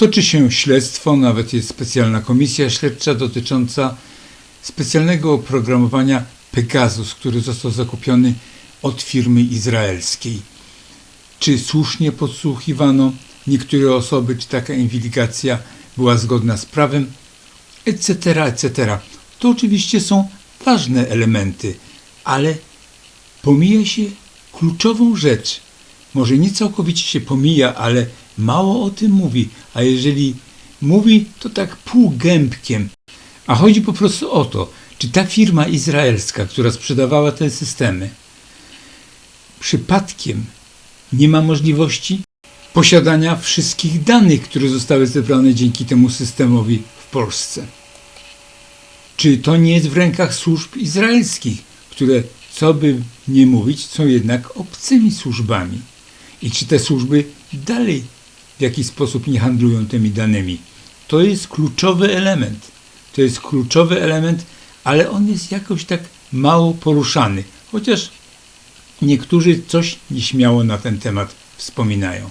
Toczy się śledztwo, nawet jest specjalna komisja śledcza dotycząca specjalnego oprogramowania Pegasus, który został zakupiony od firmy izraelskiej. Czy słusznie podsłuchiwano niektóre osoby, czy taka inwigilacja była zgodna z prawem, etc., etc. To oczywiście są ważne elementy, ale pomija się kluczową rzecz. Może nie całkowicie się pomija, ale mało o tym mówi, a jeżeli mówi, to tak półgębkiem. A chodzi po prostu o to, czy ta firma izraelska, która sprzedawała te systemy, przypadkiem nie ma możliwości posiadania wszystkich danych, które zostały zebrane dzięki temu systemowi w Polsce. Czy to nie jest w rękach służb izraelskich, które, co by nie mówić, są jednak obcymi służbami? I czy te służby dalej w jakiś sposób nie handlują tymi danymi? To jest kluczowy element. To jest kluczowy element, ale on jest jakoś tak mało poruszany. Chociaż niektórzy coś nieśmiało na ten temat wspominają.